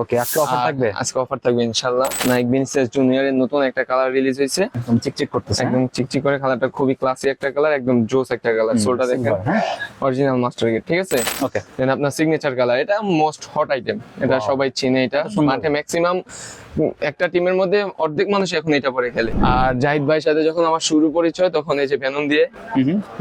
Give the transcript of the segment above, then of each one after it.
ওকে আজকে অফার থাকবে? আজকে অফার থাকবে ইনশাআল্লাহ। নাইক ভিনসেস জুনিয়রের নতুন একটা কালার রিলিজ হয়েছে। একদম চিকচিক করতেছে একদম চিকচিক করে কালারটা খুবই ক্লাসি একটা কালার একদম জোস একটা কালার সোলটা দেখেন। হ্যাঁ? অরিজিনাল মাস্টার গেট ঠিক আছে? ওকে দেন আপনার সিগনেচার কালার এটা মোস্ট হট আইটেম এটা সবাই চিনে এটা। মাঠে ম্যাক্সিমাম একটা টিমের মধ্যে অর্ধেক মানুষ এখন এটা পরে খেলে। আর জাহিদ ভাইয়ের সাথে যখন আমার শুরু পরিচয় তখন এই যে ভ্যানম দিয়ে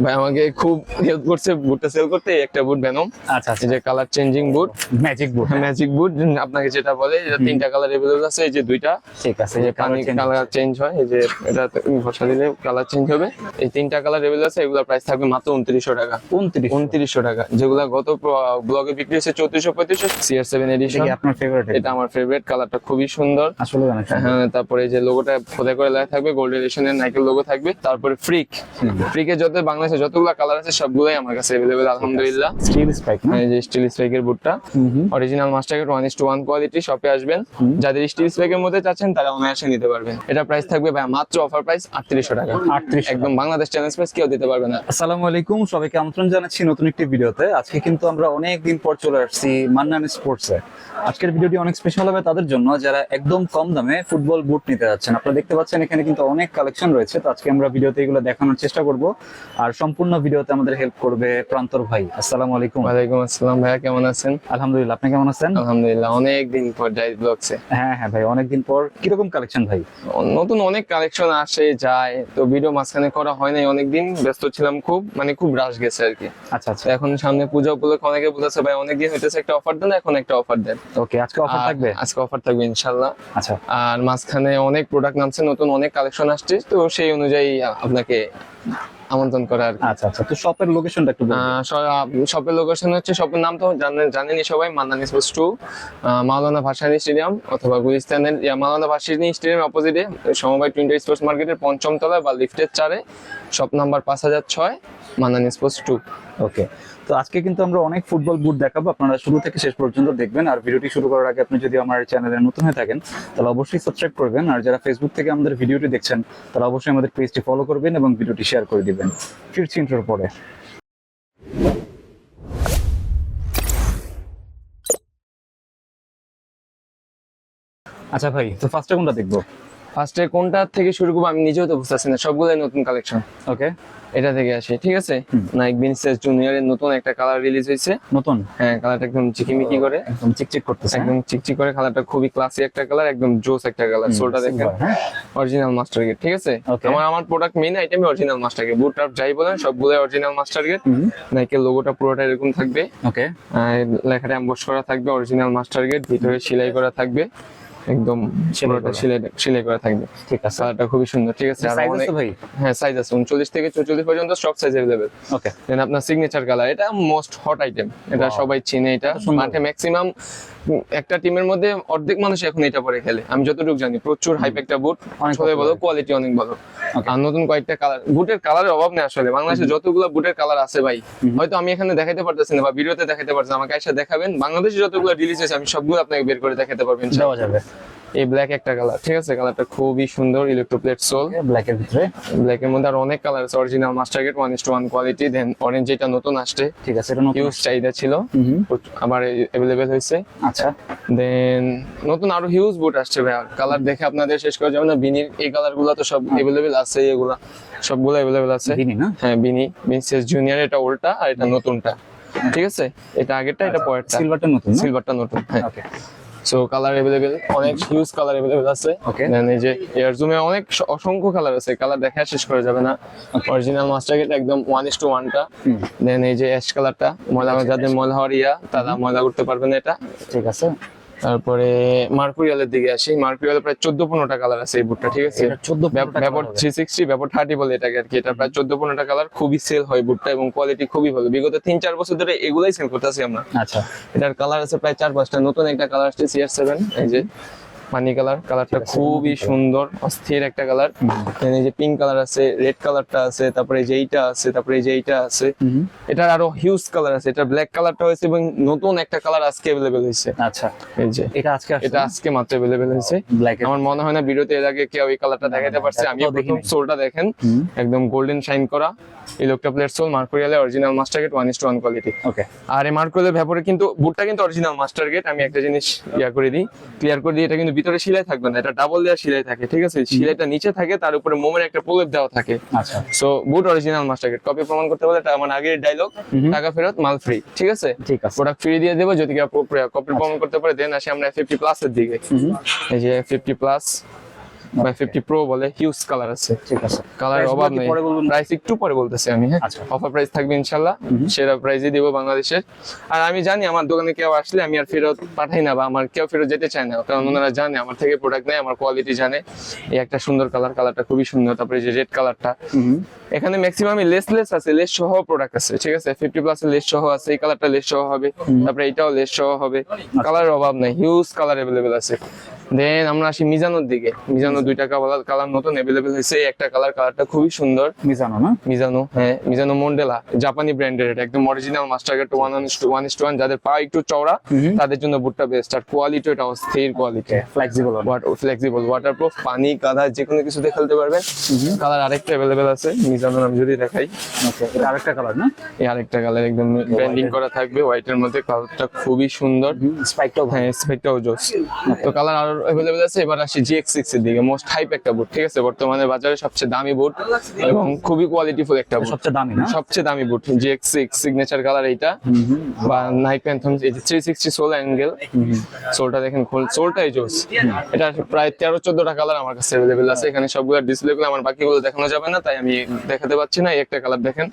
ভাই আমাকে খুব হেল্প করছে বুটটা সেল করতে একটা বুট ভ্যানম আচ্ছা আচ্ছা। যে colour changing boot magic boot magic boot আপনাকে যেটা বলে এটা তিনটা কালার अवेलेबल আছে এই যে দুইটা ঠিক আছে এই যে পানি কালার চেঞ্জ হয় এই যে এটা ঘষা দিলে কালার চেঞ্জ হবে এই তিনটা কালার अवेलेबल আছে এগুলোর প্রাইস থাকবে মাত্র উনত্রিশশো টাকা উনত্রিশ উনত্রিশশো টাকা যেগুলা গত ব্লগে বিক্রি হচ্ছে চৌত্রিশশো পঁয়ত্রিশশো সিআর সেভেন এডিশন এটা আপনার ফেভারিট এটা আমার ফেভারিট কালারটা খুবই সুন্দর আসলে অনেক সুন্দর। হ্যাঁ তারপরে এই যে লোগোটা খোদাই করে লেখা থাকবে গোল্ড এডিশনের নাইকেল লোগো থাকবে তারপরে ফ্রিক ফ্রিকের যত বাংলাদেশে যতগুলো কালার আছে সবগুলোই আমার কাছে अवेलेबल আলহামদুলিল্লাহ স্টিল স্পাইক না এই যে স্টিল স্ট্রাইকের বুটটা original master gate one is to one quality শপে আসবেন। যাদের স্টিল স্ট্রাইকের মধ্যে চাচ্ছেন তারা অনায়াসে নিতে পারবেন। এটা প্রাইস থাকবে ভাই মাত্র অফার প্রাইস আটত্রিশশো টাকা। 38 একদম বাংলাদেশ চ্যালেঞ্জ প্রাইস কেউ দিতে পারবে না। আসসালামু আলাইকুম সবাইকে আমন্ত্রণ জানাচ্ছি নতুন একটি ভিডিওতে। আজকে কিন্তু আমরা অনেক দিন পর চলে আসছি মান্নান স্পোর্টসে আজকের ভিডিওটি অনেক স্পেশাল হবে তাদের জন্য যারা একদম কম দামে ফুটবল বুট নিতে যাচ্ছেন। আপনারা দেখতে পাচ্ছেন এখানে কিন্তু অনেক কালেকশন রয়েছে। তো আজকে আমরা ভিডিওতে এগুলো দেখানোর চেষ্টা করব। আর সম্পূর্ণ ভিডিওতে আমাদের হেল্প করবে প্রান্তর ভাই। আসসালামু আলাইকুম। ওয়ালাইকুম আসসালাম ভাইয়া কেমন আছেন? আলহামদুলিল্লাহ আপনি কেমন আছেন? আলহামদুলিল্লাহ অনেক দিন পর জাহিদ ব্লগসে হ্যাঁ হ্যাঁ ভাই অনেকদিন পর। কীরকম কালেকশন ভাই? নতুন অনেক কালেকশন আসে যায়। তো ভিডিও মাঝখানে করা হয় নাই অনেকদিন ব্যস্ত ছিলাম খুব মানে খুব রাশ গেছে আর কি। আচ্ছা আচ্ছা। এখন সামনে পূজা উপলক্ষে অনেকে বলেছে ভাই অনেকদিন হইতেছে একটা অফার দেন এখন একটা অফার দেন। ওকে আজকে অফার থাকবে? আজকে অফার থাকবে ইনশাল্লাহ আচ্ছা। আর মাঝখানে অনেক প্রোডাক্ট নামছে নতুন অনেক কালেকশন আসছে তো সেই অনুযায়ী আপনাকে আমন্ত্রণ করা আর আচ্ছা আচ্ছা। তো শপের লোকেশনটা একটু শপের লোকেশন হচ্ছে শপের নাম তো জানেন জানেনই সবাই মান্নানি sports to Maulana Bhasani stadium অথবা গুলিস্তানের মালানা মাওলানা ভাসানি স্টেডিয়াম অপোজিটে সমবায় টুইন্টার স্পোর্টস মার্কেটের পঞ্চম তলায় বা লিফটের চারে শপ নাম্বার পাঁচ হাজার ছয় মান্নানি স্পোর্টস টু ওকে তো আজকে কিন্তু আমরা অনেক ফুটবল বুট দেখাবো। আপনারা শুরু থেকে শেষ পর্যন্ত দেখবেন। আর ভিডিওটি শুরু করার আগে আপনি যদি আমার চ্যানেলে নতুন হয়ে থাকেন, তাহলে অবশ্যই সাবস্ক্রাইব করবেন। আর যারা ফেসবুক থেকে আমাদের ভিডিওটি দেখছেন, তারা অবশ্যই আমাদের পেজটি ফলো করবেন এবং ভিডিওটি শেয়ার করে দিবেন। ফিরছি ইন্টার পরে। আচ্ছা ভাই, তো ফার্স্টে কোনটা দেখব। ফার্স্টে কোনটা থেকে শুরু করব আমি নিজেও তো বুঝতে পারছি না সবগুলোই নতুন কালেকশন ওকে এটা থেকে আসে ঠিক আছে? নাইক বিনসেস জুনিয়র জুনিয়রের নতুন একটা কালার রিলিজ হয়েছে। নতুন? হ্যাঁ কালারটা একদম চিকিমিকি করে। একদম চিকচিক করতেছে একদম চিকচিক করে কালারটা খুবই ক্লাসি একটা কালার একদম জোস একটা কালার সোলটা দেখেন। হ্যাঁ? অরিজিনাল মাস্টার গেট ঠিক আছে. আমার আমার প্রোডাক্ট মেইন আইটেমই অরিজিনাল মাস্টার গেট বুট টাপ যাই বলেন সবগুলো অরিজিনাল মাস্টার গেট নাইকের লোগোটা পুরোটা এরকম থাকবে। ওকে লেখাটা এমবোস করা থাকবে অরিজিনাল মাস্টার গেট ভিতরে সেলাই করা থাকবে। একদম পুরোটা করা। সেলাই সেলাই করা থাকবে। ঠিক আছে। কালারটা খুবই সুন্দর ঠিক আছে? সাইজ আছে ভাই? হ্যাঁ সাইজ আছে। উনচল্লিশ থেকে চৌচল্লিশ পর্যন্ত সব সাইজ অ্যাভেলেবেল ওকে দেন আপনার সিগনেচার কালার এটা মোস্ট হট আইটেম এটা সবাই চিনে এটা। মাঠে ম্যাক্সিমাম একটা টিমের মধ্যে অর্ধেক মানুষ এখন এটা পরে খেলে। আমি যতটুকু জানি প্রচুর হাইপ একটা বুট সবাই বলো কোয়ালিটি অনেক ভালো। আর নতুন কয়েকটা কালার বুটের কালারের অভাব নেই আসলে। বাংলাদেশে যতগুলো বুটের কালার আছে ভাই হয়তো আমি এখানে দেখাতে পারতেছি না বা ভিডিওতে দেখাতে পারছি আমাকে এসে দেখাবেন। বাংলাদেশে যতগুলো রিলিজ হয়েছে আমি সবগুলো আপনাকে বের করে দেখাতে পারবেন দেওয়া যাবে। এই ব্ল্যাক একটা কালার ঠিক আছে? কালারটা খুবই সুন্দর ইলেকট্রোপ্লেট সোল ব্ল্যাক এর ভিতরে। ব্ল্যাক এর মধ্যে আর অনেক কালার আছে original master gate one is two one quality then orange যেটা নতুন আসছে ঠিক আছে এটা নতুন হিউজ চাহিদা ছিল আবার অ্যাভেলেবেল হয়েছে। আচ্ছা। দেন নতুন আরও হিউজ বুট আসছে ভাই কালার দেখে আপনাদের শেষ করা যাবে না বিনির এই কালারগুলো তো সব অ্যাভেলেবেল আছে এগুলা সবগুলো অ্যাভেলেবেল আছে। বিনি না? হ্যাঁ বিনি বিনসেস জুনিয়র এটা ওল্ডটা আর এটা নতুনটা ঠিক আছে? এটা আগেরটা এটা পরেরটা। সিলভারটা নতুন সিলভারটা নতুন হ্যাঁ। ওকে সো কালার अवेलेबल অনেক হিউজ কালার अवेलेबल আছে Okay. দেন এই যে এয়ার জুমে অনেক স- অসংখ্য কালার আছে কালার দেখা শেষ করা যাবে না অরিজিনাল মাস্টার গেট একদম ওয়ান ইস টু ওয়ানটা হুম। দেন এই যে অ্যাশ কালারটা ময়লা যাদের ময়লা হওয়ার ইয়া তারা ময়লা করতে পারবেন এটা ঠিক আছে তারপরে মার্কুরিয়ালের দিকে আসি। মার্কুরিয়াল প্রায় চোদ্দ পনেরোটা কালার আছে এই বুটটা ঠিক আছে? এটা 14 15 টা ব্যাপর। থ্রি সিক্সটি ব্যাপার থার্টি বলে এটাকে আর কি। এটা প্রায় চোদ্দ পনেরোটা কালার খুবই সেল হয় বুটটা এবং কোয়ালিটি খুবই ভালো। বিগত তিন চার বছর ধরে এগুলাই সেল করতেছি আমরা। আচ্ছা। এটার কালার আছে প্রায় চার পাঁচটা নতুন একটা কালার আসছে সিআর সেভেন এই যে। পানি কালার কালারটা খুবই সুন্দর অস্থির একটা কালার। এই যে পিঙ্ক কালার আছে রেড কালারটা আছে তারপরে এই যে এইটা আছে তারপরে এই যে এইটা আছে। এটার আরও হিউজ কালার আছে এটা ব্ল্যাক কালারটা হয়েছে এবং নতুন একটা কালার আজকে অ্যাভেলেবেল হয়েছে। আচ্ছা। এই যে এটা আজকে এটা আজকে মাত্র অ্যাভেলেবেল হয়েছে। ব্ল্যাক আমার মনে হয় না ভিডিওতে এর আগে কেউ এই কালারটা দেখাতে পারছে। আমি প্রথম সোলটা দেখেন। একদম গোল্ডেন শাইন করা। Electra plate sole মার্কুরিয়ালে original master gate one is two one quality okay আর এই মার্কুরিয়ালের ভেপরে কিন্তু বুটটা কিন্তু অরিজিনাল মাস্টার গেট আমি একটা জিনিস ইয়া করে দিই ক্লিয়ার করে দিই এটা কিন্তু ভিতরে সিলাই থাকবে না এটা ডাবল দেওয়া সিলাই থাকে ঠিক আছে? সিলাইটা নিচে থাকে তার উপরে মোমের একটা প্রলেপ দেওয়া থাকে। আচ্ছা। So boot original master gate copy প্রমাণ করতে বলে এটা আমার আগের ডায়লগ টাকা ফেরত মাল ফ্রি ঠিক আছে? ঠিক আছে। প্রোডাক্ট ফ্রি দিয়ে দেবো যদি কপি প্রমাণ করতে পারে দেন আসি আমরা ফিফটি প্লাস এর দিকে। এই যে ফিফটি প্লাস বা ফিফটি প্রো বলে হিউজ কালার আছে। ঠিক আছে। কালার অভাব নেই। প্রাইস একটু পরে বলতেছি আমি হ্যাঁ? আচ্ছা। অফার প্রাইস থাকবে সেরা দিব বাংলাদেশের। আর আমি জানি আমার দোকানে কেউ আসলে আমি আর ফেরত পাঠাই না বা আমার কেউ ফেরত যেতে চায় না। কারণ ওনারা জানে আমার থেকে প্রোডাক্ট নেয় আমার কোয়ালিটি জানে। এই একটা সুন্দর কালার কালারটা খুবই সুন্দর তারপরে যে রেড কালারটা এখানে ম্যাক্সিমাম লেস লেস আছে লেস সহ প্রোডাক্ট আছে ঠিক আছে? ফিফটি প্লাস লেস সহ আছে এই কালারটা লেস সহ হবে তারপরে এইটাও লেস সহ হবে কালারের অভাব নাই হিউজ কালার অ্যাভেলেবেল আছে। দেন আমরা আসি মিজানোর দিকে। মিজানো দুইটা কালার কালার নতুন অ্যাভেলেবেল হয়েছে। একটা কালার কালারটা খুবই সুন্দর। মিজানো না? মিজানো হ্যাঁ মিজানো মন্ডেলা জাপানি ব্র্যান্ডের এটা একদম original master gate one one is one যাদের পা একটু চওড়া তাদের জন্য বুটটা বেস্ট আর কোয়ালিটি এটা অস্থির কোয়ালিটি ফ্লেক্সিবল ফ্লেক্সিবল ওয়াটারপ্রুফ পানি কাদা যে কোনো কিছুতে খেলতে পারবেন। কালার আরেকটা অ্যাভেলেবেল আছে মিজানোর আমি যদি দেখাই। আরেকটা কালার না? এই আরেকটা কালার একদম ব্র্যান্ডিং করা থাকবে হোয়াইটের মধ্যে কালারটা খুবই সুন্দর। স্পাইকটাও হ্যাঁ স্পেকটাও জোস। তো কালার আরও অ্যাভেলেবেল আছে এবার আসি জিএক্স সিক্স এর দিকে। মোস্ট হাইপ একটা বুট ঠিক আছে? বর্তমানে বাজারে সবচেয়ে দামি বুট এবং খুবই কোয়ালিটিফুল একটা বুট সবচেয়ে দামি না? সবচেয়ে দামি boot GX six signature colour এইটা। বা নাইক প্যান্থম এই যে থ্রি সিক্সটি সোল অ্যাঙ্গেল সোলটা দেখেন খোল সোলটাই জোস। এটা প্রায় তেরো চোদ্দটা কালার আমার কাছে অ্যাভেলেবেল আছে। এখানে সবগুলো ডিসপ্লে গুলো আমার বাকিগুলো দেখানো যাবে না তাই আমি দেখাতে পাচ্ছি না। এই একটা কালার দেখেন।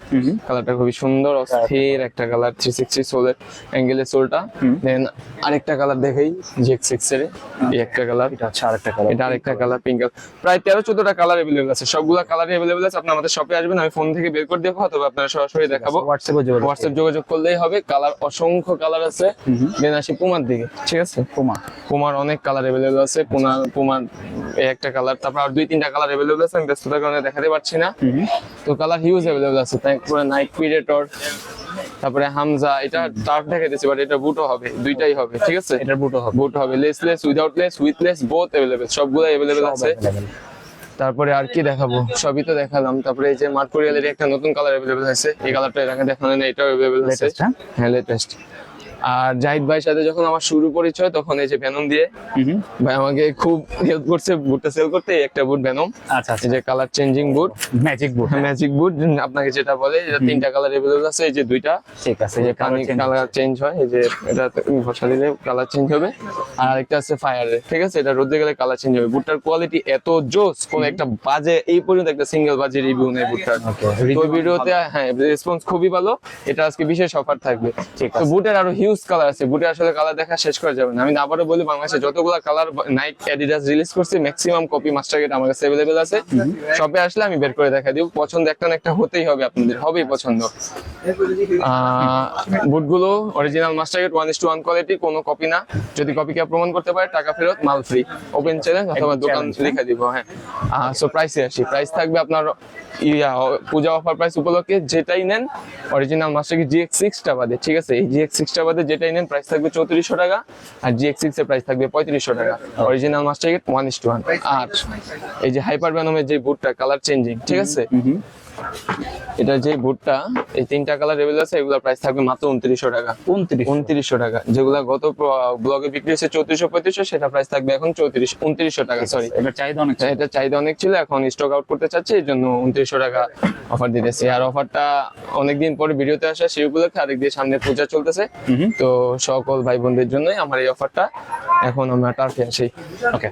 কালারটা খুবই সুন্দর অস্থির একটা কালার থ্রি সিক্সটি সোলের অ্যাঙ্গেলের সোলটা দেন আরেকটা কালার দেখাই জিএক্স সিক্স এর। এই একটা কালার এটা আরেকটা কালার এটা আরেকটা কালার পিঙ্ক প্রায় তেরো চোদ্দটা কালার অ্যাভেলেবল আছে। সবগুলা কালার অ্যাভেলেবল আছে। আপনি আমাদের শপে আসবেন আমি ফোন থেকে বের করে দেখো অথবা আপনারা সরাসরি দেখাবো। হোয়াটসঅ্যাপে হোয়াটসঅ্যাপ যোগাযোগ করলেই হবে। কালার অসংখ্য কালার আছে। দেন আসি পুমার দিকে ঠিক আছে? পুমা পুমার অনেক কালার অ্যাভেলেবল আছে। পুমা পুমার একটা কালার তারপর আর দুই তিনটা কালার অ্যাভেলেবল আছে। আমি ব্যস্ততার কারণে দেখাতে পারছি না। তো কালার হিউজ অ্যাভেলেবল আছে। তারপরে নাইট প্রিডেটর তারপরে হামজা এটা টার্ফ দেখাইতেছি বাট এটা বুটও হবে। দুইটাই হবে ঠিক আছে? এটা বুটও হবে। বুট হবে। Laceless without lace with lace both available সবগুলো অ্যাভেলেবল আছে। তারপরে আর কি দেখাবো? সবই তো দেখালাম। তারপরে এই যে মার্কুরিয়ালের একটা নতুন কালার অ্যাভেলেবল আছে এই কালারটা এর আগে দেখানো নেই এটাও অ্যাভেলেবল আছে হ্যাঁ? হ্যাঁ লেটেস্ট আর জাহিদ ভাইয়ের সাথে যখন আমার শুরু পরিচয় তখন এই যে ভেনম দিয়ে ভাই আমাকে খুব হেল্প করছে বুটটা সেল করতে একটা বুট ভেনম আচ্ছা আচ্ছা। যে colour changing boot. Magic boot magic boot আপনাকে যেটা বলে এটা তিনটা কালার অ্যাভেলেবল আছে এই যে দুইটা। ঠিক আছে যে পানি কালার চেঞ্জ হয় এই যে এটা ঘষা দিলে কালার চেঞ্জ হবে। আর আরেকটা আছে ফায়ারে ঠিক আছে? এটা রোদে গেলে কালার চেঞ্জ হবে। বুটটার কোয়ালিটি এত জোস কোন একটা বাজে এই পর্যন্ত একটা সিঙ্গেল বাজে রিভিউ নেই বুটটার। তো ভিডিওতে হ্যাঁ রেসপন্স খুবই ভালো। এটা আজকে বিশেষ অফার থাকবে। ঠিক তো। বুটের আরও হিউজ কালার আছে বুটে আসলে কালার দেখা শেষ করা যাবে না। আমি আবারও বলি বাংলাদেশে যতগুলো কালার নাইক অ্যাডিডাস রিলিজ করছে ম্যাক্সিমাম কপি মাস্টার গেট আমার কাছে অ্যাভেলেবেল আছে। শপে আসলে আমি বের করে দেখা দিব। পছন্দ একটা না একটা হতেই হবে আপনাদের হবেই পছন্দ। বুটগুলো original master gate one is two one quality কোনো কপি না। যদি কপি কে প্রমাণ করতে পারে টাকা ফেরত মাল ফ্রি ওপেন চ্যালেঞ্জ অথবা দোকান লিখে দিব হ্যাঁ। সো প্রাইসে আসি। প্রাইস থাকবে আপনার ইয়া পূজা অফার প্রাইস উপলক্ষে যেটাই নেন অরিজিনাল মাস্টার গেট জিএক্স সিক্সটা বাদে ঠিক আছে? এই জিএক্স সিক্সটা বাদে যেটাই নেন প্রাইস থাকবে চৌত্রিশশো টাকা আর জিএক্স সিক্স এর প্রাইস থাকবে পঁয়ত্রিশশো টাকা। Original master one is two one আর এই যে হাইপার ব্যানমের যে বুটটা কালার চেঞ্জিং ঠিক আছে? এটা যে বুটটা এই তিনটা কালার রেবেল আছে এগুলোর প্রাইস থাকবে মাত্র উনত্রিশশো টাকা। উনত্রিশ উনত্রিশশো টাকা। যেগুলা গত ব্লগে বিক্রি হয়েছে চৌত্রিশশো পঁয়ত্রিশশো সেটা প্রাইস থাকবে এখন চৌত্রিশ উনত্রিশশো টাকা সরি এটা চাহিদা অনেক এটা চাহিদা অনেক ছিল এখন স্টক আউট করতে চাচ্ছে এই জন্য উনত্রিশশো টাকা অফার দিতেছে। আর অফারটা অনেকদিন পরে ভিডিওতে আসা সেই উপলক্ষে আরেক দিয়ে সামনে পূজা চলতেছে। তো সকল ভাই বোনদের জন্যই আমার এই অফারটা এখন আমরা টার্ফে আসি। ওকে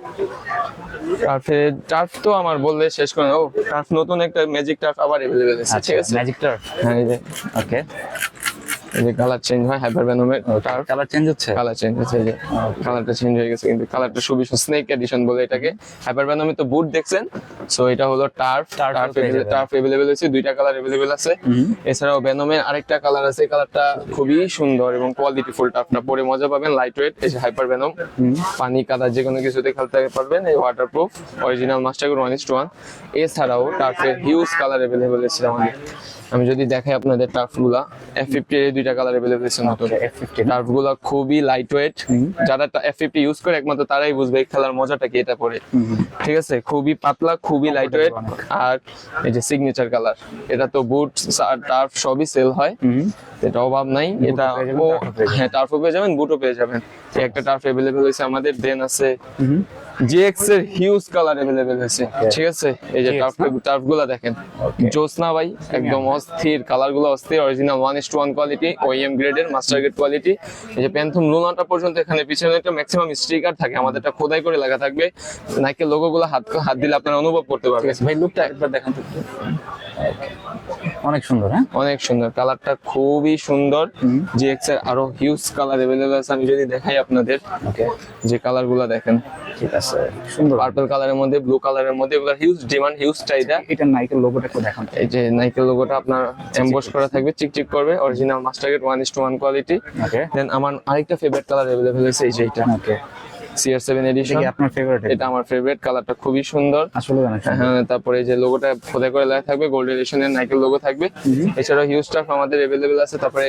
টার্ফে টার্ফ তো আমার বললে শেষ করে ও টার্ফ নতুন একটা ম্যাজিক টার্ফ আবার অ্যাভেলেবেল আছে আচ্ছা ঠিক আছে? ম্যাজিকটার হ্যাঁ ওকে যে কালার চেঞ্জ হয় হাইপার ভেনমের টার্ফ কালার চেঞ্জ হচ্ছে কালার চেঞ্জ হচ্ছে এই যে কালারটা চেঞ্জ হয়ে গেছে কিন্তু কালারটা খুবই স্নেক এডিশন বলে এটাকে হাইপার ভেনমে তো বুট দেখছেন সো এটা হলো টার্ফ Turf টার্ফ পেয়ে যাবেন। টার্ফ अवेलेबल আছে দুইটা কালার अवेलेबल আছে হুম। এছাড়াও ভেনমের আরেকটা কালার আছে কালারটা খুবই সুন্দর এবং কোয়ালিটি ফুল টার্ফটা পরে মজা পাবেন লাইট ওয়েট এই যে হাইপার ভেনম পানি কাদা যে কোনো কিছুতে খেলতে পারবেন এই waterproof original master one is to one এছাড়াও টার্ফের হিউজ কালার अवेलेबल আছে আমাদের আমি যদি দেখাই আপনাদের টার্ফগুলা এফ ফিফটি এর দুইটা কালার অ্যাভেলেবল আছে নতুন টার্ফগুলা খুবই লাইট ওয়েট যারা এফ ফিফটি ইউজ করে একমাত্র তারাই বুঝবে এই খেলার মজাটা কি এটা পরে। ঠিক আছে? খুবই পাতলা খুবই লাইট ওয়েট আর এই যে সিগনেচার কালার এটা তো বুট টার্ফ সবই সেল হয়। এটা অভাব নাই। এটা হ্যাঁ টার্ফও পেয়ে যাবেন বুটও পেয়ে যাবেন। হ্যাঁ, একটা টার্ফ অ্যাভেলেবল আছে আমাদের দেন আছে। জিএক্স এর হিউজ কালার अवेलेबल হয়েছে ঠিক আছে এই যে GX টার্ফ টার্ফ গুলা দেখেন জোসনা ভাই একদম অস্থির কালার গুলো অস্থির original one is to one quality OEM গ্রেডের মাস্টার গ্রেড কোয়ালিটি এই যে প্যান্থম লুনাটা পর্যন্ত এখানে পিছনে একটা ম্যাক্সিমাম স্টিকার থাকে আমাদেরটা খোদাই করে লাগা থাকবে নাইকের লোগো গুলো হাত হাত দিলে আপনারা অনুভব করতে ঠিক পারবেন আছে ভাই লুকটা একবার দেখান তো একটু। অনেক সুন্দর হ্যাঁ অনেক সুন্দর কালারটা খুবই সুন্দর জিএক্স এর আরো হিউজ কালার अवेलेबल আছে আমি যদি দেখাই আপনাদের ওকে যে কালার গুলা দেখেন ঠিক আছে সুন্দর পার্পল কালারের মধ্যে ব্লু কালারের মধ্যে এগুলো হিউজ ডিমান্ড হিউজ চাহিদা এটা নাইকের লোগোটা একটু দেখান তো। এই যে নাইকেল লোগোটা আপনার এমবস করা থাকবে চিকচিক করবে original master gate one is to one quality okay then আমার আরেকটা ফেভারিট কালার अवेलेबल হয়েছে এই যে এটা ওকে সিআর সেভেন এটা এডিশন কি আপনার ফেভারিট এটা আমার ফেভারিট কালারটা খুবই সুন্দর আসলে অনেক সুন্দর। হ্যাঁ তারপরে এই যে লোগোটা খোদাই করে লেখা থাকবে গোল্ড এডিশনের নাইকেল লোগো থাকবে এছাড়াও হিউজ স্টাফ আমাদের अवेलेबल আছে তারপরে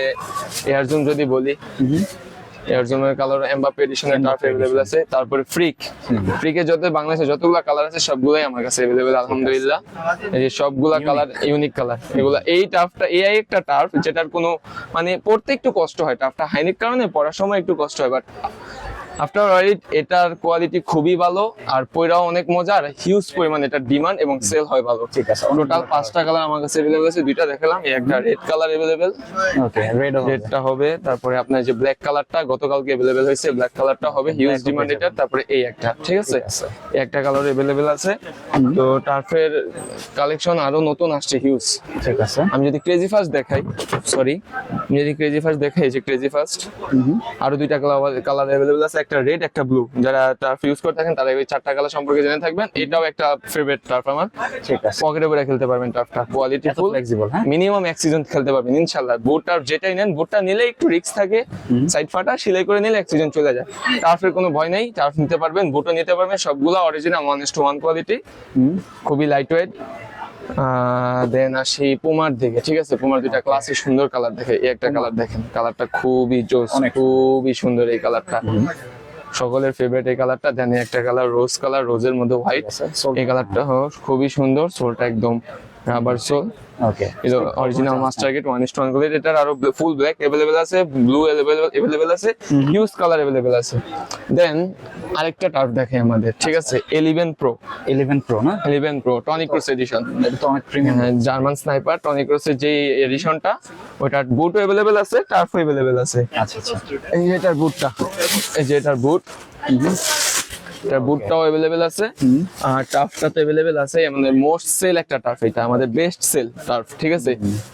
এয়ার জোন যদি বলি এয়ার জোনের কালার এমবাপে এডিশনের টার্ফ अवेलेबल আছে তারপরে ফ্রিক ফ্রিকে যত বাংলাদেশে যতগুলা কালার আছে সবগুলাই আমার কাছে अवेलेबल আলহামদুলিল্লাহ এই যে সবগুলা কালার ইউনিক কালার এগুলা এই টার্ফটা এই একটা টার্ফ যেটার কোনো মানে পড়তে একটু কষ্ট হয় টার্ফটা হাইনিক কারণে পড়ার সময় একটু কষ্ট হয় বাট আফটার অল এটার কোয়ালিটি খুবই ভালো আর পয়রাও অনেক মজা আর হিউজ পরিমাণ এটার ডিমান্ড এবং সেল হয় ভালো ঠিক আছে টোটাল পাঁচটা কালার আমার কাছে अवेलेबल আছে দুইটা দেখালাম এই একটা red colour available okay red রেডটা হবে তারপরে আপনার যে ব্ল্যাক কালারটা গতকালকে अवेलेबल হয়েছে ব্ল্যাক কালারটা হবে হিউজ Black ডিমান্ড হবে। এটা তারপরে এই একটা ঠিক আছে ঠিক আছে। এই একটা কালার अवेलेबल আছে তো টার্ফের কালেকশন আরো নতুন আসছে হিউজ ঠিক আছে আমি যদি ক্রেজি ফার্স্ট দেখাই সরি আমি যদি ক্রেজি ফার্স্ট দেখাই এই যে ক্রেজি ফার্স্ট আরো দুইটা কালার কালার अवेलेबल আছে একটা রেড একটা ব্লু যারা টার্ফ ইউজ করে থাকেন তারা এই চারটা কালার সম্পর্কে জেনে থাকবেন। এটাও একটা ফেভারিট টার্ফ আমার ঠিক আছে। পকেটে করে খেলতে পারবেন টার্ফটা কোয়ালিটি ফুল ফ্লেক্সিবল হ্যাঁ? মিনিমাম এক সিজন খেলতে পারবেন ইনশাল্লাহ বুট টার্ফ যেটাই নেন বুটটা নিলে একটু রিস্ক থাকে। সাইড ফাটা সেলাই করে নিলে এক সিজন চলে যায়। টার্ফের কোনো ভয় নেই টার্ফ নিতে পারবেন বুটও নিতে পারবেন সবগুলো original one two one quality খুবই লাইট ওয়েট দেন আসি পুমার দিকে ঠিক আছে? পুমার দুইটা ক্লাসে সুন্দর কালার দেখে এই একটা কালার দেখেন। কালারটা খুবই জোস খুবই সুন্দর এই কালারটা সকলের ফেভারিট এই কালারটা দেন একটা কালার রোজ কালার রোজের মধ্যে হোয়াইট এই কালারটা খুবই সুন্দর। সোলটা একদম rubber sole ওকে এটা original master gate one is to one গুলো এটার আরো ফুল ব্ল্যাক अवेलेबल আছে ব্লু अवेलेबल আছে হিউজ কালার अवेलेबल আছে দেন আরেকটা টার্ফ দেখে আমাদের ঠিক আছে 11 প্রো 11 প্রো না 11 প্রো টনিক ক্রস এডিশন এটা তো অনেক প্রিমিয়াম জার্মান স্নাইপার টনিক ক্রসের যে এডিশনটা ওটার বুটও अवेलेबल আছে টার্ফও अवेलेबल আছে আচ্ছা আচ্ছা এই যে এটার বুটটা এই যে এটার বুট এটার বুটটাও अवेलेबल আছে আর টার্ফটা তো अवेलेबल আছে আমাদের মোস্ট সেল একটা টার্ফ এটা আমাদের বেস্ট সেল টার্ফ ঠিক আছে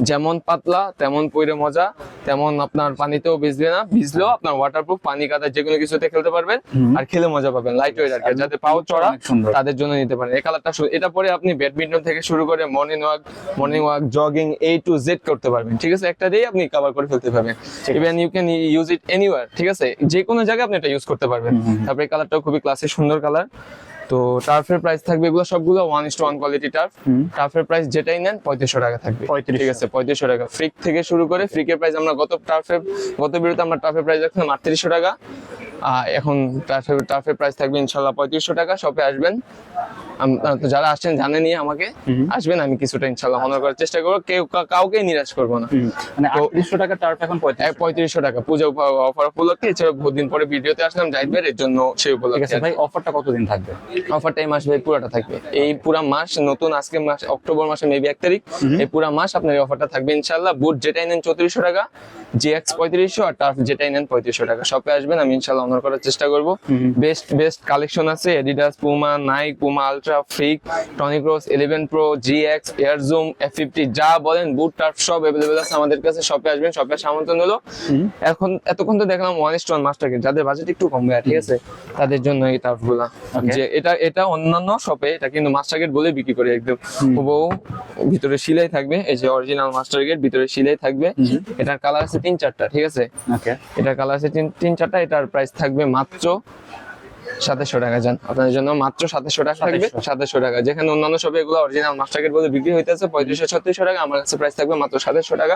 যেমন পাতলা তেমন পইরে মজা তেমন আপনার পানিতেও ভিজবে না ভিজলেও আপনার ওয়াটারপ্রুফ পানি কাদা যে কোনো কিছুতে খেলতে পারবেন আর খেলে মজা পাবেন লাইট ওয়েট আর কি যাতে পাও চড়া অনেক সুন্দর। তাদের জন্য নিতে পারেন এই কালারটা শু- এটা পরে আপনি ব্যাডমিন্টন থেকে শুরু করে morning walk morning walk jogging A to Z করতে পারবেন ঠিক আছে একটা দিয়েই আপনি কভার করে ফেলতে পারবেন even you can use it anywhere ঠিক আছে যে কোনো জায়গায় আপনি এটা ইউজ করতে পারবেন তারপরে কালারটাও খুবই ক্লাসে সুন্দর কালার। তো টার্ফের প্রাইস থাকবে এগুলো সবগুলো one is one quality turf টার্ফের price যেটাই নেন পঁয়ত্রিশশো টাকা থাকবে। 3500 ঠিক আছে পঁয়ত্রিশশো টাকা। ফ্রিক থেকে শুরু করে ফ্রিকের প্রাইস আমরা গত টার্ফের গত বিরতি আমরা টার্ফের প্রাইস রাখছিলাম আটত্রিশশো টাকা। এখন টার্ফের টার্ফের প্রাইস থাকবে ইনশাল্লাহ পঁয়ত্রিশশো টাকা। শপে আসবেন। তো যারা আসছেন জানে নিয়ে আমাকে। আসবেন আমি কিছুটা ইনশাল্লাহ অনার করার চেষ্টা করব। কেউ কাউকে নিরাশ করব না। মানে তো- 3800 টাকা টার্ফ এখন পঁয়ত্রিশশো টাকা। পূজা অফার উপলক্ষে এছাড়া বহুত দিন পরে ভিডিওতে আসলাম জাহিদ ভাইয়ের এর জন্য সেই উপলক্ষে ভাই অফারটা কতদিন থাকবে? অফার টাইম আসবে পুরাটা থাকবে। এই পুরা মাস নতুন আজকে মাস অক্টোবর মাসে মেবি এক তারিখ এই পুরা মাস আপনার অফারটা থাকবে ইনশাল্লাহ বুট যেটাই নেন চৌত্রিশশো টাকা জিএক্স পঁয়ত্রিশশো আর টার্ফ যেটাই নেন পঁয়ত্রিশশো টাকা। শপে আসবেন আমি ইনশাল্লাহ অনার করার চেষ্টা করব। বেস্ট বেস্ট কালেকশন আছে Adidas Puma Nike Puma ultra freak Toni Kroos eleven pro G X air zoom F fifty যা বলেন বুট টার্ফ সব অ্যাভেলেবেল আছে আমাদের কাছে। শপে আসবেন শপে সামন্তন হলো। এখন এতক্ষণ তো দেখলাম ওয়ান স্টোন মাস্টারকে যাদের বাজেট একটু কম ভাইয়া ঠিক আছে? তাদের জন্য এই টার্ফগুলা। যে এটা এটা অন্যান্য শপে এটা কিন্তু মাস্টার গেট বলে বিক্রি করে একদম। হুবহু ভিতরে সিলাই থাকবে এই যে অরিজিনাল মাস্টার গেট ভিতরে সিলাই থাকবে। এটার কালার আছে তিন চারটা ঠিক আছে? ওকে এটার কালার আছে তিন তিন চারটা এটার প্রাইস থাকবে মাত্র সাতাশশো টাকা যান আপনাদের জন্য মাত্র সাতাশশো টাকা থাকবে। 2700 সাতাশশো টাকা। যেখানে অন্যান্য শপে এগুলো অরিজিনাল মাস্টার বলে বিক্রি হইতেছে পঁয়ত্রিশশো ছত্রিশশো টাকা। আমার কাছে প্রাইস থাকবে মাত্র সাতাশশো টাকা।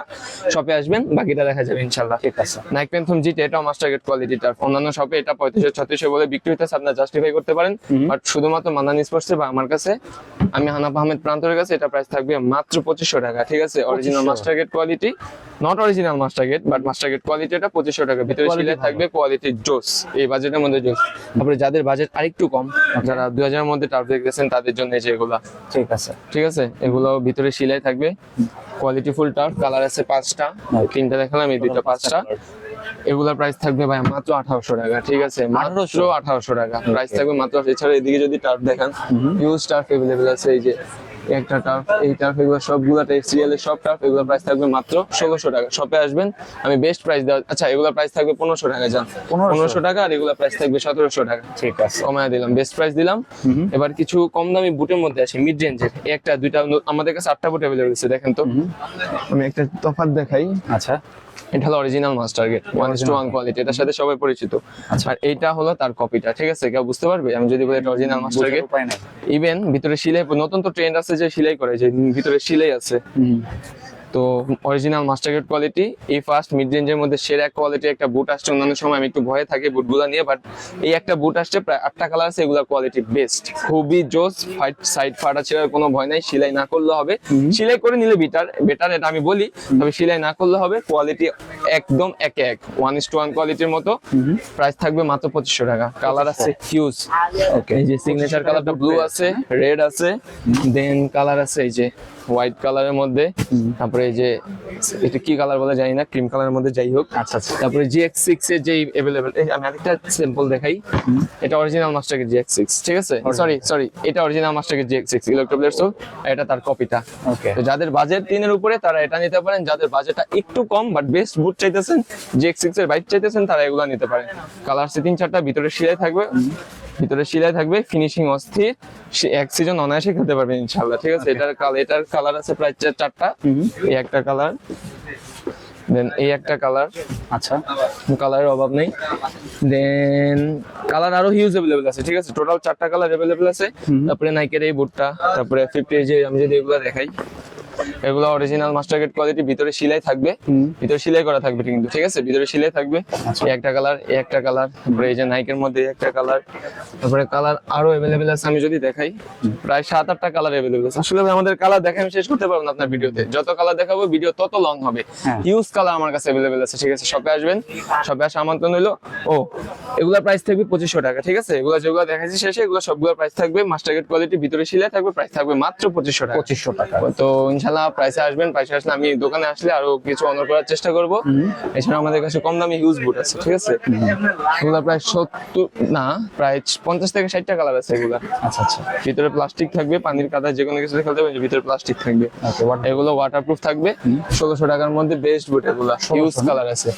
শপে আসবেন বাকিটা দেখা যাবে ইনশাল্লাহ ঠিক আছে। নাইক প্যান্থম জিটি এটাও মাস্টার গেট কোয়ালিটিটার অন্যান্য শপে এটা পঁয়ত্রিশশো ছত্রিশশো বলে বিক্রি হইতেছে আপনারা জাস্টিফাই করতে পারেন। বাট শুধুমাত্র মান্দানি স্পোর্টসে বা আমার কাছে আমি হানাফ আহমেদ প্রান্তরের কাছে এটা প্রাইস থাকবে মাত্র পঁচিশশো টাকা ঠিক আছে? Original 2500 master gate quality not original master gate but master gate quality এটা পঁচিশশো টাকা। ভিতরে থাকবে। কোয়ালিটি জোস এই বাজেটের মধ্যে জোস তারপরে যাদের বাজেট আরেকটু কম। যারা দুই হাজারের মধ্যে টার্ফ দেখতেছেন তাদের জন্য এই যে এগুলা। ঠিক আছে। ঠিক আছে? এগুলো ভিতরে সিলাই থাকবে। কোয়ালিটি ফুল টার্ফ কালার আছে পাঁচটা। তিনটা দেখালাম এই দুইটা পাঁচটা। এগুলোর প্রাইস থাকবে ভাই মাত্র আঠারোশো টাকা ঠিক আছে? মাত্র আঠারোশো। টাকা। প্রাইস থাকবে মাত্র এছাড়া এদিকে যদি টার্ফ দেখান হিউজ টার্ফ এভেলেবেল আছে এই যে একটা টার্ফ এই টার্ফ এগুলো সবগুলো সিরিয়ালের সব টার্ফ এগুলো প্রাইস থাকবে মাত্র ষোলোশো টাকা। শপে আসবেন আমি বেস্ট প্রাইস দেওয়া আচ্ছা এগুলো প্রাইস থাকবে পনেরোশো টাকা যান 1500 পনেরোশো টাকা আর এগুলো প্রাইস থাকবে সতেরোশো টাকা। ঠিক আছে। কমায় দিলাম বেস্ট প্রাইস দিলাম। এবার কিছু কম দামি বুটের মধ্যে আসে মিড রেঞ্জের একটা দুইটা আমাদের কাছে আটটা বুট অ্যাভেলেবল আছে দেখেন তো। আমি একটা তফাৎ দেখাই। আচ্ছা। এটা হলো original master gate one two one quality এটার সাথে সবাই পরিচিত। আর এইটা হলো তার কপিটা ঠিক আছে? কেউ বুঝতে পারবে? আমি যদি বলি এটা অরিজিনাল মাস্টার গেট ইভেন ভিতরে সিলাই নতুন তো ট্রেন্ড আছে যে সিলাই করে যে ভিতরে সিলাই আছে। তো অরিজিনাল মাস্টার গেট কোয়ালিটি এই ফার্স্ট মিড রেঞ্জের মধ্যে সেরা কোয়ালিটি একটা বুট আসছে। অন্যান্য সময় আমি একটু ভয়ে থাকি বুটগুলো নিয়ে বাট এই একটা বুট আসছে প্রায় আটটা কালার আছে এগুলা কোয়ালিটি বেস্ট খুবই জোস ফাইট সাইড ফাটা ছেড়ার কোনো ভয় নাই সেলাই না করলে হবে। সেলাই করে নিলে বেটার বেটার এটা আমি বলি তবে সেলাই না করলে হবে কোয়ালিটি একদম একে এক ওয়ান ইস টু ওয়ান কোয়ালিটির মতো। প্রাইস থাকবে মাত্র পঁচিশশো টাকা কালার আছে হিউজ ওকে এই যে সিগনেচার কালারটা ব্লু আছে রেড আছে দেন কালার আছে এই যে হোয়াইট কালারের মধ্যে। তারপরে এই যে এটা কি কালার বলে জানি না ক্রিম কালারের মধ্যে যাই হোক। আচ্ছা আচ্ছা। তারপরে জি এক্স সিক্স এর যে অ্যাভেলেবেল আমি আরেকটা স্যাম্পল দেখাই। এটা অরিজিনাল মাস্টারের জি এক্স সিক্স ঠিক আছে? সরি সরি এটা অরিজিনাল মাস্টারের জি এক্স সিক্স ইলেকট্রোপ্লেটস এটা তার কপিটা ওকে তো যাদের বাজেট তিনের উপরে তারা এটা নিতে পারেন যাদের বাজেটটা একটু কম বাট বেস্ট বুট চাইতেছেন জি এক্স সিক্স এর বাইক চাইতেছেন তারা এগুলো নিতে পারেন। কালার সে তিন চারটা ভিতরে সিলাই থাকবে। ভিতরে সিলাই থাকবে ফিনিশিং অস্থির সে এক সিজন অনায়াসে খেলতে পারবেন ইনশাল্লাহ ঠিক আছে? এটার কালার এটার কালার আছে প্রায় চার- চারটা। এই একটা কালার দেন এই একটা কালার আচ্ছা। কালারের অভাব নেই। দেন কালার আরও হিউজ অ্যাভেলেবল আছে ঠিক আছে? টোটাল চারটা কালার অ্যাভেলেবল আছে। তারপরে নাইকের এই বুটটা তারপরে ফিফটি যে আমি যদি এগুলো দেখাই। এগুলো অরিজিনাল মাস্টার গেট কোয়ালিটি ভিতরে সেলাই থাকবে। ভিতরে সেলাই করা থাকবে কিন্তু ঠিক আছে? ভিতরে সেলাই থাকবে। এই একটা কালার এই একটা কালার তারপরে এই যে নাইকের মধ্যে একটা কালার তারপরে কালার আরও অ্যাভেলেবেল আছে আমি যদি দেখাই প্রায় সাত আটটা কালার অ্যাভেলেবেল আছে। আসলে আমাদের কালার দেখে আমি শেষ করতে পারব না আপনার ভিডিওতে। যত কালার দেখাবো ভিডিও তত লং হবে। হ্যাঁ। হিউজ কালার আমার কাছে অ্যাভেলেবেল আছে ঠিক আছে? শপে আসবেন শপে আসা আমন্ত্রণ হইল ও এগুলা প্রাইস থাকবে পঁচিশশো টাকা ঠিক আছে? এগুলো যেগুলো দেখাচ্ছি শেষে এগুলো সবগুলো প্রাইস থাকবে। মাস্টার গেট কোয়ালিটি ভিতরে সিলাই থাকবে প্রাইস থাকবে মাত্র পঁচিশশো টাকা। পঁচিশশো টাকা। তো ইনশাল্লাহ প্রাইসে আসবেন প্রাইসে আসলে আমি দোকানে আসলে আরও কিছু অনার করার চেষ্টা করব। এছাড়া আমাদের কাছে কম দামি হিউজ বুট আছে ঠিক আছে? এগুলা প্রায় সত্তর না প্রায় পঞ্চাশ থেকে ষাটটা কালার আছে এগুলা। আচ্ছা আচ্ছা। ভিতরে প্লাস্টিক থাকবে পানির কাদা যে কোনো কিছু খেলতে পারবে ভিতরে প্লাস্টিক থাকবে। এগুলো এগুলো ওয়াটারপ্রুফ থাকবে ষোলোশো টাকার মধ্যে বেস্ট বুট এগুলা হিউজ কালার আছে।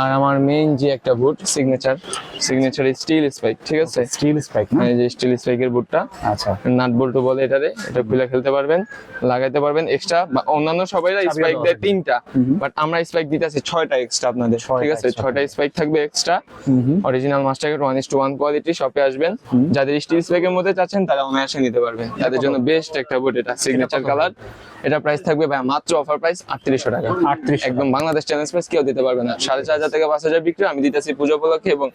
আর আমার মেইন যে একটা boot signature signature steel spike ঠিক আছে? স্টিল স্পাইক না? এই যে স্টিল স্পাইকের বুটটা আচ্ছা। নাট বল্টু বলে এটারে এটা খুলে খেলতে পারবেন লাগাইতে পারবেন এক্সট্রা অন্যান্য সবাইরা স্পাইক দেয় তিনটা বাট আমরা স্পাইক দিতে আছি ছয়টা এক্সট্রা আপনাদের ঠিক আছে? ছয়টা স্পাইক থাকবে extra original master gate one is two one quality শপে আসবেন। যাদের স্টিল স্পাইকের মধ্যে চাচ্ছেন তারা অনায়াসে নিতে পারবেন। তাদের জন্য বেস্ট একটা বুট এটা সিগনেচার কালার এটা প্রাইস থাকবে ভাই মাত্র অফার প্রাইস আটত্রিশশো টাকা। 3800 একদম বাংলাদেশ চ্যালেঞ্জ প্রাইস কেউ দিতে পারবে না। সাড়ে হাজার থেকে পাঁচ হাজার বিক্রি আমি দিতেছি পুজো উপলক্ষে এবং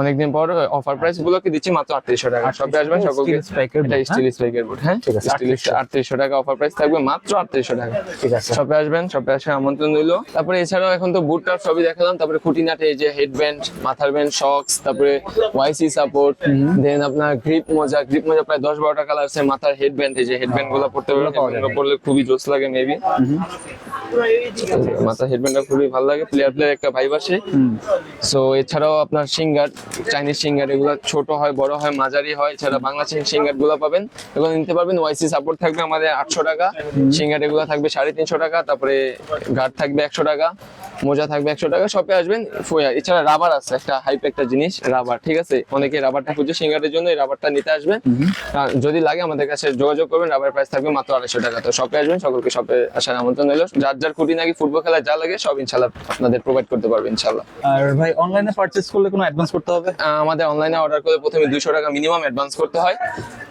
অনেকদিন পর অফার প্রাইস গুলোকে দিচ্ছি মাত্র আটত্রিশশো টাকা। সবে আসবেন সকলকে এটা হ্যাঁ? স্টিল স্পাইকের বুট হ্যাঁ? স্টিল 3800 আটত্রিশশো। টাকা অফার প্রাইস থাকবে মাত্র আটত্রিশশো টাকা। ঠিক আছে। শপে আসবেন শপে আসে আমন্ত্রণ রইল। তারপরে এছাড়াও এখন তো বুট টাপ সবই দেখালাম। তারপরে খুঁটিনাটে এই যে হেডব্যান্ড মাথার ব্যান্ড শক্স তারপরে ওয়াইসি সাপোর্ট দেন আপনার গ্রিপ মোজা গ্রিপ মোজা প্রায় দশ বারোটা কালার আছে মাথার হেডব্যান্ড এই যে হেডব্যান্ডগুলো পড়তে পারবেন পড়লে খুবই জোস লাগে মেবি মাথার হেডব্যান্ডটা খুবই ভালো লাগে প্লেয়ার প্লেয়ার একটা ভাইব আসে। সো এছাড়াও আপনার সিঙ্গার চাইনিজ সিঙ্গার এগুলো ছোট হয় বড় হয় মাঝারি হয় এছাড়া বাংলাদেশের সিঙ্গারগুলো পাবেন। এগুলো নিতে পারবেন ওয়াইসি সাপোর্ট থাকবে আমাদের আটশো টাকা। সিঙ্গার এগুলো থাকবে সাড়ে তিনশো টাকা তারপরে গার্ড থাকবে একশো টাকা মোজা থাকবে একশো টাকা শপে আসবেন ফোয়া। এছাড়া রাবার আছে একটা হাইপ একটা জিনিস রাবার ঠিক আছে? অনেকে রাবারটা খুঁজে সিঙ্গারের জন্য এই রাবারটা নিতে আসবেন। যদি লাগে আমাদের কাছে যোগাযোগ করবেন রাবার প্রাইস থাকবে মাত্র আড়াইশো টাকা। তো শপে আসবেন সকলকে শপে আসার আমন্ত্রণ রইল। যার যার খুঁটি নাকি ফুটবল খেলা যা লাগে সব ইনশাল্লাহ আপনাদের প্রোভাইড করতে পারবে ইনশাল্লাহ। আর ভাই অনলাইনে পারচেজ করলে কোনো অ্যাডভান্স করতে হবে। আমাদের অনলাইনে অর্ডার করে প্রথমে দুইশো টাকা মিনিমাম অ্যাডভান্স করতে হয়।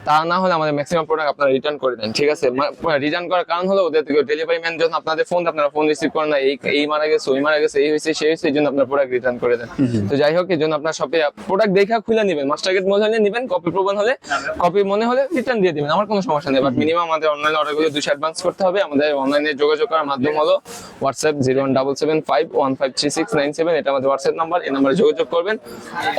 তা না হলে আমাদের ম্যাক্সিমাম প্রোডাক্ট আপনারা রিটার্ন করে দেন ঠিক আছে? রিটার্ন করার কারণ হলো ওদের থেকে ডেলিভারি ম্যান যখন আপনাদের ফোন আপনারা ফোন রিসিভ করেন না এই এই মারা গেছে ওই মারা গেছে এই হয়েছে সেই হয়েছে এই জন্য আপনার প্রোডাক্ট রিটার্ন করে দেন। তো যাই হোক এই জন্য আপনার শপে প্রোডাক্ট দেখা খুলে নেবেন মাস্টার গেট মনে হলে নেবেন কপি প্রবণ হলে কপি মনে হলে রিটার্ন দিয়ে দিবেন আমার কোনো সমস্যা নেই। বাট মিনিমাম আমাদের অনলাইন অর্ডারগুলো দুশো অ্যাডভান্স করতে হবে আমাদের অনলাইনে যোগাযোগ করার মাধ্যম হলো WhatsApp zero one double seven five one five three six nine seven এটা আমাদের হোয়াটসঅ্যাপ নাম্বার এই নাম্বারে যোগাযোগ করবেন।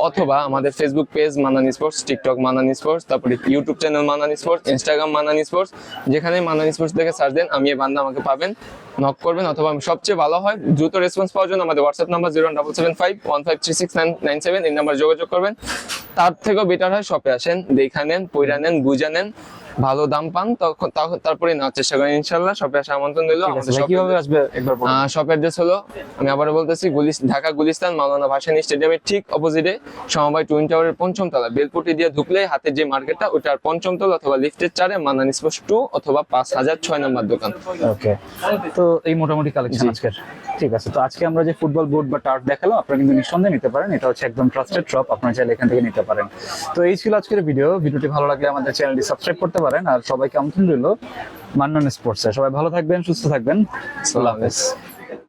অথবা আমাদের Facebook page Manan sports TikTok Manan sports তারপরে YouTube channel Manan sports Instagram Manan sports যেখানে মানান স্পোর্টস দেখে সার্চ দেন, আমি এই বান্দা আমাকে পাবেন। নক করবেন অথবা সবচেয়ে ভালো হয়, দ্রুত রেসপন্স পাওয়ার জন্য আমাদের WhatsApp number zero double seven five one five three six nine nine seven এই নাম্বার যোগাযোগ করবেন। তার থেকেও বেটার হয় শপে আসেন, দেখা নেন, পইরা নেন, বুঝা নেন। ভালো দাম পান তখন তারপরে নেওয়ার চেষ্টা করেন। ইনশাল্লাহ শপে আসা আমন্ত্রণ দিল। কীভাবে আসবে একবার শপ অ্যাড্রেস হলো আমি আবারও বলতেছি গুলিস ঢাকা গুলিস্তান মাওলানা ভাসানী স্টেডিয়ামের ঠিক অপোজিটে সমবায় টুইন টাওয়ারের পঞ্চম তলা। বেলপুটি দিয়ে ঢুকলে হাতের যে মার্কেটটা ওটার পঞ্চম তলা অথবা লিফটের চারে মানান স্পোর্টস টু অথবা পাঁচ হাজার ছয় নম্বর দোকান। ওকে তো এই মোটামুটি কালেকশন আজকের। ঠিক আছে, তো আজকে আমরা যে ফুটবল বোর্ড বা টার্ফ দেখালাম, আপনারা কিন্তু নিঃসন্দেহে নিতে পারেন। এটা হচ্ছে একদম ট্রাস্টেড ট্রপ আপনারা চাইলে এখান থেকে নিতে পারেন। তো এই ছিল আজকের ভিডিও ভিডিওটি ভালো লাগলে আমাদের চ্যানেলটি সাবস্ক্রাইব করতে পারেন। আর সবাইকে আমন্ত্রণ রইল মান্নান স্পোর্টসে সবাই ভালো থাকবেন, সুস্থ থাকবেন। আল্লাহ হাফেজ।